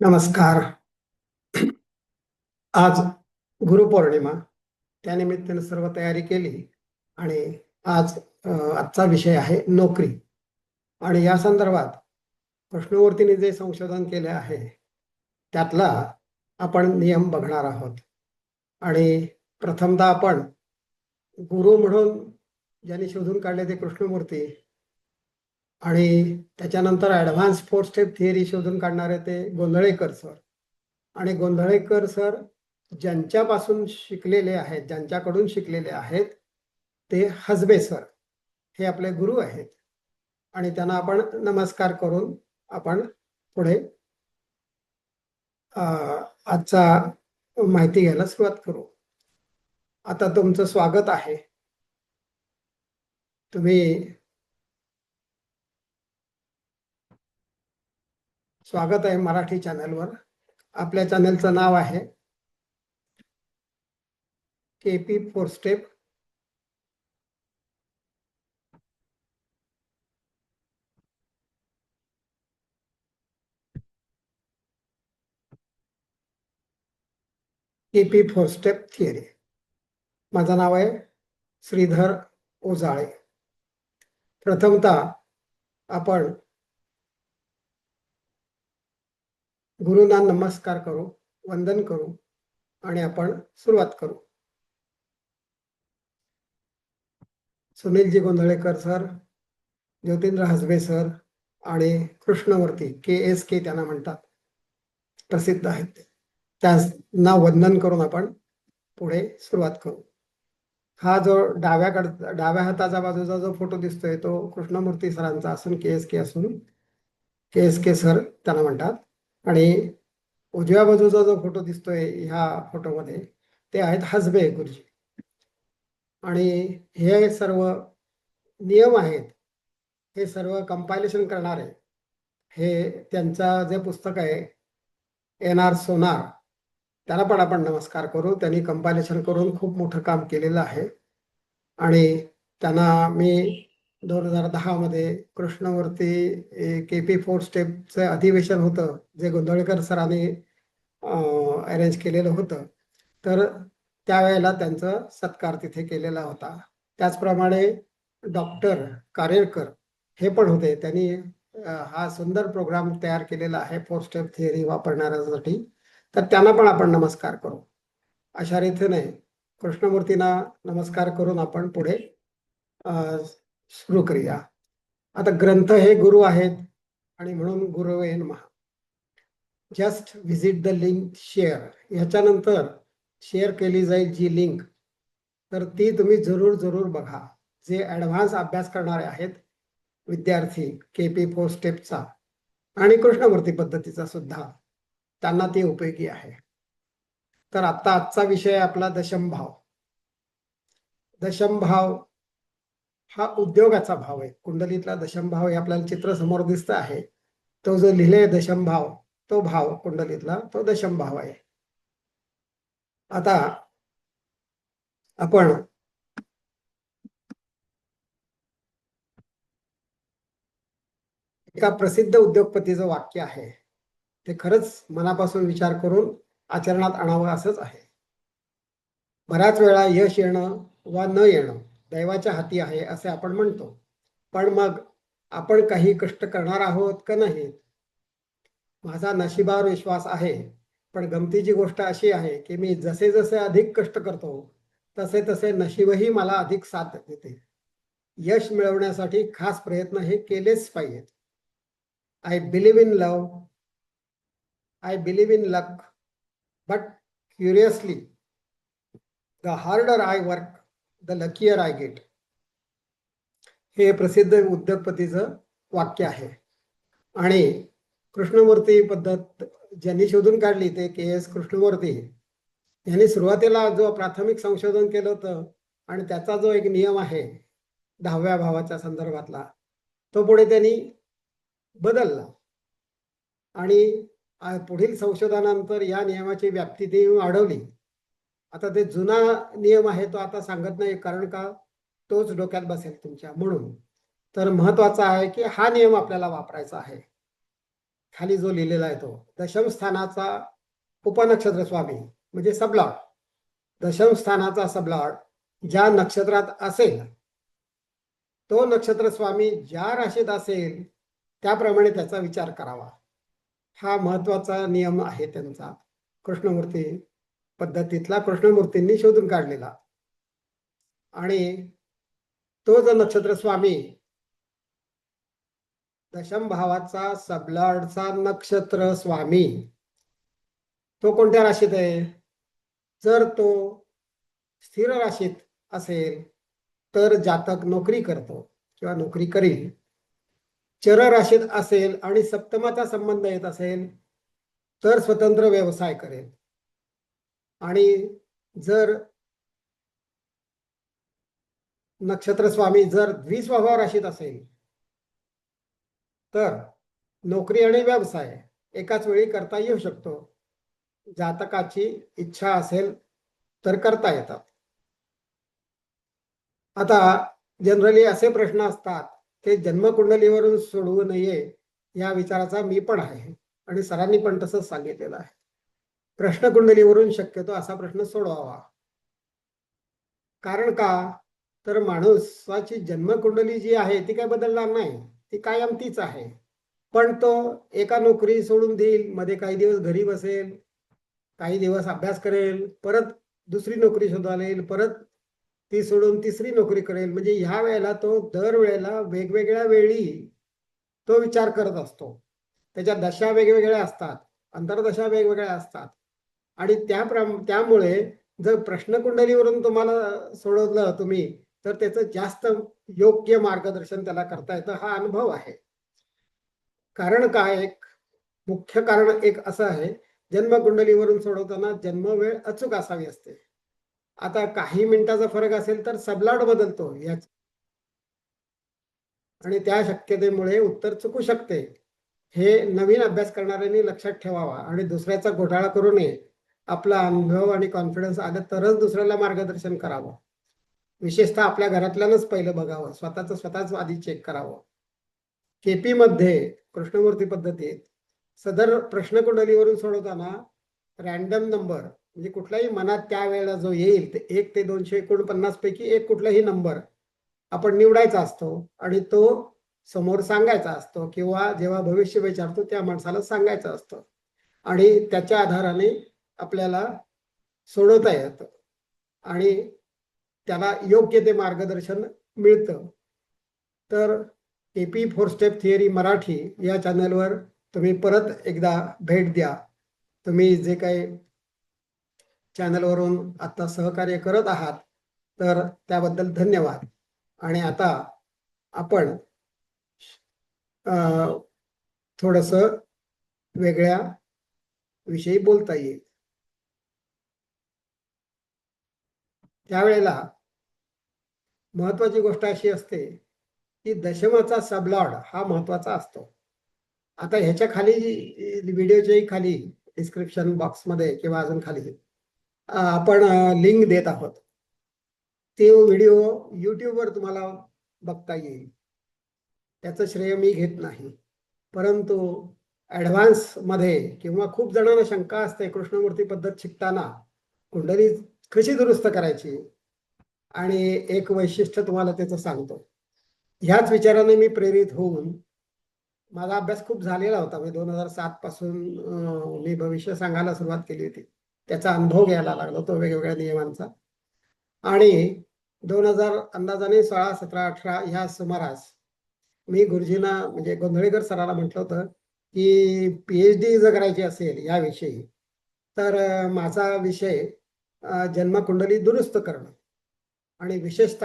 नमस्कार. आज गुरुपौर्णिमा त्यानिमित्ताने सर्व तयारी केली आणि आज आजचा विषय आहे नोकरी. आणि या संदर्भात कृष्णमूर्तीने जे संशोधन केले आहे त्यातला आपण नियम बघणार आहोत. आणि प्रथमतः आपण गुरु म्हणून ज्यांनी शोधून काढले ते कृष्णमूर्ती आणि त्याच्यानंतर ॲडव्हान्स फोर स्टेप थिअरी शोधून काढणारे ते गोंधळेकर सर आणि गोंधळेकर सर ज्यांच्यापासून शिकलेले आहेत ज्यांच्याकडून शिकलेले आहेत ते हजबे सर हे आपले गुरु आहेत. आणि त्यांना आपण नमस्कार करून आपण पुढे आजचा माहिती घ्यायला सुरुवात करू. आता तुमचं स्वागत आहे. तुम्ही स्वागत आहे मराठी चॅनलवर. आपल्या चॅनलचं नाव आहे K P four step. K P four step theory. माझं नाव आहे श्रीधर ओजाळे. प्रथमतः आपण गुरुंना नमस्कार करू वंदन करू आणि आपण सुरुवात करू. सुनीलजी गोंधळेकर सर ज्योतिंद्र हसबे सर आणि कृष्णवर्ती के एस के त्यांना म्हणतात. प्रसिद्ध आहेत त्यांना वंदन करून आपण पुढे सुरुवात करू. हा जो डाव्याकड डाव्या हाताच्या बाजूचा जो फोटो दिसतोय तो कृष्णमूर्ती सरांचा असून के एस के असून के एस के सर त्यांना म्हणतात. आणि उजव्या बाजूचा जो फोटो दिसतोय ह्या फोटोमध्ये ते आहेत हसबे गुरुजी. आणि हे सर्व नियम आहेत हे सर्व कंपायलेशन करणारे हे त्यांचा जे पुस्तक आहे एन आर सोनार त्याला पण आपण नमस्कार करू. त्यांनी कंपायलेशन करून खूप मोठं काम केलेलं आहे. आणि त्यांना मी दोन हजार दहा मध्ये कृष्णवरती के पी फोर स्टेपचं अधिवेशन होतं जे गोंधळकर सरांनी अरेंज केलेलं होतं. तर त्यावेळेला त्यांचा सत्कार तिथे केलेला होता. त्याचप्रमाणे डॉक्टर कारेरकर हे पण होते. त्यांनी हा सुंदर प्रोग्राम तयार केलेला आहे फोर स्टेप थिअरी वापरणाऱ्यासाठी. तर त्यांना पण आपण नमस्कार करू. अशा रीतीने कृष्णमूर्तींना नमस्कार करून आपण पुढे सुरू करूया. आता ग्रंथ हे गुरु आहेत आणि म्हणून गुरु महा just visit the link share ह्याच्यानंतर share केली जाईल जी लिंक तर ती तुम्ही जरूर जरूर बघा. जे ॲडव्हान्स अभ्यास करणारे आहेत विद्यार्थी के पी फोर स्टेपचा आणि कृष्णमूर्ती पद्धतीचा सुद्धा त्यांना ती उपयोगी आहे. तर आता आजचा विषय आहे आपला दशमभाव दशमभाव हा उद्योगाचा भाव आहे. कुंडलीतला दशमभाव हे आपल्याला चित्र समोर दिसत आहे. तो जो लिहिले दशमभाव तो भाव कुंडलीतला तो दशमभाव आहे. आता आपण एका प्रसिद्ध उद्योगपतीचं वाक्य आहे. ते खरंच मनापासून विचार करून आचरणात आणावं असंच आहे. बऱ्याच वेळा यश येणं वा न येणं दैवाच्या हाती आहे असे आपण म्हणतो. पण मग आपण काही कष्ट करणार आहोत का नाही? माझा नशिबावर विश्वास आहे. पण गमतीची गोष्ट अशी आहे की मी जसे जसे अधिक कष्ट करतो तसे तसे नशीबही मला अधिक साथ देते. यश मिळवण्यासाठी खास प्रयत्न हे केलेच पाहिजेत. I believe in love I believe in luck but curiously the harder I work the luckier I get हे प्रसिद्ध उद्योगपतीचं वाक्य आहे. आणि कृष्णमूर्ती पद्धत ज्यांनी शोधून काढली ते के एस कृष्णमूर्ती. यांनी सुरुवातीला जो प्राथमिक संशोधन केलं होतं आणि त्याचा जो एक नियम आहे दहाव्या भावाच्या संदर्भातला तो पुढे त्यांनी बदलला. आणि पुढील संशोधनानंतर या नियमाची व्याप्ती ते वाढवली. आता ते जुना नियम आहे तो आता सांगत नाही कारण का? तोच डोक्यात बसेल तुमच्या. म्हणून तर महत्त्वाचा आहे की हा नियम आपल्याला वापरायचा आहे. खाली जो लिहिलेला आहे तो दशमस्थानाचा उपनक्षत्र स्वामी म्हणजे सबलॉट. दशमस्थानाचा सबलॉट ज्या नक्षत्रात असेल तो नक्षत्र स्वामी ज्या राशीत असेल त्याप्रमाणे त्याचा विचार करावा. हा महत्त्वाचा नियम आहे त्यांचा. कृष्णमूर्ती पद्धतीतला कृष्णमूर्तींनी शोधून काढलेला. आणि तो जो नक्षत्र स्वामी दशम भावाचा सबलाडचा नक्षत्र स्वामी तो कोणत्या राशीत आहे? जर तो स्थिर राशीत असेल तर जातक नोकरी करतो किंवा नोकरी करील. चर राशीत असेल आणि सप्तमाचा संबंध येत असेल तर स्वतंत्र व्यवसाय करेल. आणि जर नक्षत्र स्वामी जर द्विस्वभाव राशीत असेल तर नोकरी आणि व्यवसाय एकाच वेळी करता येऊ शकतो. जातकाची इच्छा असेल तर करता येतात आता जनरली असे प्रश्न असतात ते जन्मकुंडलीवरून सोडवू नये या विचाराचा मी पण आहे आणि सरांनी पण तसंच सांगितलेलं आहे. प्रश्नकुंडलीवरून शक्यतो असा प्रश्न सोडवावा. कारण का? तर माणूसाची जन्मकुंडली जी आहे ती काय बदलणार नाही. ती कायम तीच आहे. पण तो एका नोकरी सोडून देईल मध्ये काही दिवस घरी बसेल काही दिवस अभ्यास करेल परत दुसरी नोकरी शोधायला येईल परत ती सोडून तिसरी नोकरी करेल. म्हणजे ह्या वेळेला तो दर वेळेला वेगवेगळ्या वेळी तो विचार करत असतो. त्याच्या दशा वेगवेगळ्या असतात अंतर्दशा वेगवेगळ्या असतात. आणि त्या त्यामुळे जर प्रश्नकुंडलीवरून तुम्हाला सोडवलं तुम्ही तर त्याचं जास्त योग्य मार्गदर्शन त्याला करता येतं हा अनुभव आहे. कारण काय एक मुख्य कारण एक असं आहे जन्मकुंडलीवरून सोडवताना जन्मवेळ अचूक असावी असते. आता काही मिनिटाचा फरक असेल तर सबलाट बदलतो याच. आणि त्या शक्यतेमुळे उत्तर चुकू शकते. हे नवीन अभ्यास करणाऱ्यांनी लक्षात ठेवावा आणि दुसऱ्याचा घोटाळा करू नये. आपला अनुभव आणि कॉन्फिडन्स आलं तरच दुसऱ्याला मार्गदर्शन करावं. विशेषतः आपल्या घरातल्यानंच पहिलं बघावं. स्वतःच स्वतःच आधी चेक करावं. केपी मध्ये कृष्णमूर्ती पद्धतीत सदर प्रश्नकुंडलीवरून सोडवताना रॅन्डम नंबर म्हणजे कुठलाही मनात त्या वेळेला जो येईल ते एक ते दोनशे एकोणपन्नास पैकी एक कुठलाही नंबर आपण निवडायचा असतो आणि तो समोर सांगायचा असतो किंवा जेव्हा भविष्य विचारतो त्या माणसाला सांगायचं असतं. आणि त्याच्या आधाराने आपल्याला सोडवता येतं. आणि त्याला योग्य ते मार्गदर्शन मिळतं. तर AP four step theory Marathi या चॅनलवर तुम्ही परत एकदा भेट द्या. तुम्ही जे काही चॅनलवरून आता सहकार्य करत आहात तर त्याबद्दल धन्यवाद. आणि आता आपण थोडस वेगळ्या विषयी बोलता येईल. त्यावेळेला महत्वाची गोष्ट अशी असते की दशमाचा सबलॉड हा महत्त्वाचा असतो. आता ह्याच्या खाली व्हिडिओच्याही खाली डिस्क्रिप्शन बॉक्समध्ये किंवा अजून खाली आपण लिंक देत आहोत. ते व्हिडिओ युट्यूबवर तुम्हाला बघता येईल. त्याचं श्रेय मी घेत नाही. परंतु ॲडव्हान्समध्ये किंवा खूप जणांना शंका असते कृष्णमूर्ती पद्धत शिकताना कुंडली कशी दुरुस्त करायची? आणि एक वैशिष्ट्य तुम्हाला त्याचं सांगतो. ह्याच विचाराने मी प्रेरित होऊन माझा अभ्यास खूप झालेला होता. म्हणजे दोन हजार सात पासून मी भविष्य सांगायला सुरुवात केली होती. त्याचा अनुभव घ्यायला लागला तो वेगवेगळ्या नियमांचा. आणि दोन हजार अंदाजाने सोळा सतरा अठरा ह्या सुमारास मी गुरुजींना म्हणजे गोंधळेकर सराला म्हटलं होतं की पी एच डी जर करायची असेल याविषयी तर माझा विषय जन्मकुंडली दुरुस्त करणं. आणि विशेषत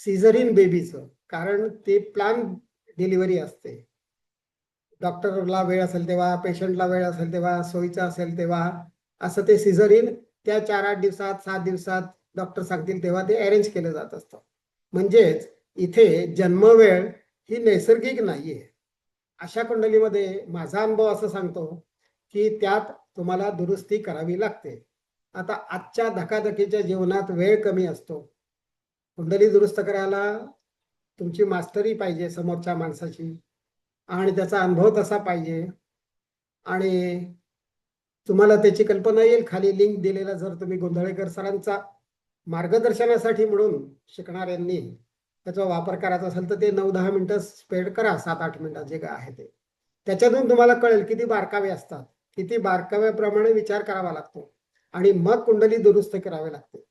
सिझरीन बेबीचं कारण ते प्लॅन डिलिव्हरी असते. डॉक्टरला वेळ असेल तेव्हा पेशंटला वेळ असेल तेव्हा सोयीचं असेल तेव्हा असं ते सिझरीन त्या चार आठ दिवसात सात दिवसात डॉक्टर सांगतील तेव्हा ते अरेंज केलं जात असतं. म्हणजेच इथे जन्मवेळ ही नैसर्गिक नाहीये. अशा कुंडलीमध्ये माझा अनुभव असं सांगतो की त्यात तुम्हाला दुरुस्ती करावी लागते. आता आजच्या धकाधकीच्या जीवनात वेळ कमी असतो. कुंडली दुरुस्त करायला तुमची मास्टरी पाहिजे समोरच्या माणसाची. आणि त्याचा अनुभव तसा पाहिजे. आणि तुम्हाला त्याची कल्पना येईल. खाली लिंक दिलेला जर तुम्ही गोंधळेकर सरांचा मार्गदर्शनासाठी म्हणून शिकणाऱ्यांनी त्याचा वापर करायचा असेल तर ते नऊ दहा मिनिटं स्पेड करा. सात आठ मिनिटात जे काय आहे ते. त्याच्यातून तुम्हाला कळेल किती बारकावे असतात. किती बारकाव्याप्रमाणे विचार करावा लागतो. आणि मग कुंडली दुरुस्त करावी लागते.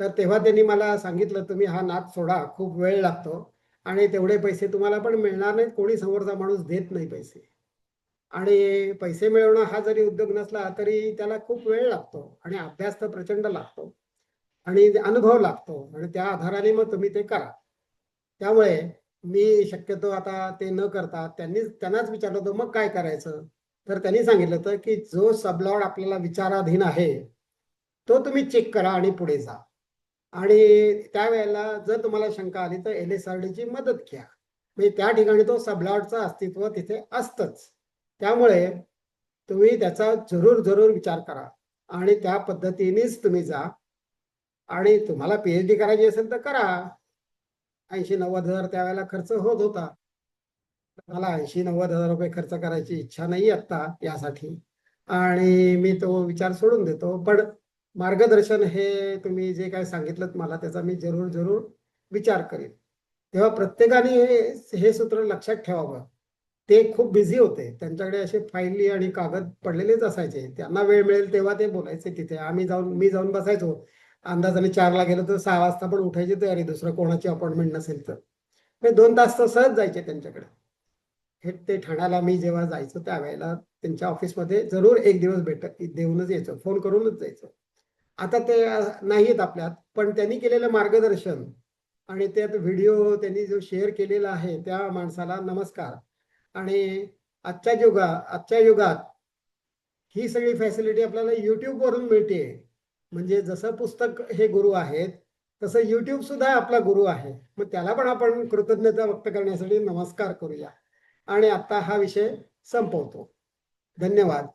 तर तेव्हा त्यांनी मला सांगितलं तुम्ही हा नाद सोडा खूप वेळ लागतो आणि तेवढे पैसे तुम्हाला पण मिळणार नाहीत कोणी समोरचा माणूस देत नाही पैसे. आणि पैसे मिळवणं हा जरी उद्योग नसला तरी त्याला खूप वेळ लागतो आणि अभ्यास तर प्रचंड लागतो आणि अनुभव लागतो आणि त्या आधाराने मग तुम्ही ते करा. त्यामुळे मी शक्यतो आता ते न करता त्यांनी त्यांनाच विचारलं होतं मग काय करायचं? तर त्यांनी सांगितलं होतं की जो सबलॉड आपल्याला विचाराधीन आहे तो तुम्ही चेक करा आणि पुढे जा. आणि त्यावेळेला जर तुम्हाला शंका आली तर एल एस आर ची मदत घ्या. म्हणजे त्या ठिकाणी तो सबलॉडचं अस्तित्व तिथे असतंच. त्यामुळे तुम्ही त्याचा जरूर जरूर विचार करा. आणि त्या पद्धतीनेच तुम्ही जा. आणि तुम्हाला पीएच डी करायची असेल तर करा. ऐंशी नव्वद हजार त्यावेळेला खर्च होत होता. मला ऐंशी नव्वद हजार रुपये खर्च करायची इच्छा नाही आता यासाठी. आणि मी तो विचार सोडून देतो. पण मार्गदर्शन हे तुम्ही जे काय सांगितलं मला त्याचा मी जरूर जरूर विचार करेन. तेव्हा प्रत्येकाने हे हे सूत्र लक्षात ठेवावं. ते खूप बिझी होते. त्यांच्याकडे असे फाईली आणि कागद पडलेलेच असायचे. त्यांना वेळ मिळेल तेव्हा ते बोलायचे तिथे. आम्ही जाऊन मी जाऊन बसायचो. अंदाजाने चारला गेलो तर सहा वाजता पण उठायची तयारी. दुसरं कोणाची अपॉइंटमेंट नसेल तर. दोन तास तर सहज जायचे त्यांच्याकडे. हे ते ठाण्याला मी जेव्हा जायचो त्यावेळेला त्यांच्या ऑफिसमध्ये जरूर एक दिवस भेट देऊनच यायचो फोन करूनच जायचो. आता ते अ, नाहीत आपल्यात पण त्यांनी केलेलं मार्गदर्शन आणि त्यात व्हिडिओ त्यांनी जो शेअर केलेला आहे त्या माणसाला नमस्कार. आणि आजच्या युगा आजच्या युगात ही सगळी फॅसिलिटी आपल्याला युट्यूबवरून वरून मिळते. म्हणजे जसं पुस्तक हे गुरु आहेत तसं युट्यूब सुद्धा आपला गुरु आहे. मग त्याला पण आपण कृतज्ञता व्यक्त करण्यासाठी नमस्कार करूया. आणि आता हा विषय संपवतो. धन्यवाद.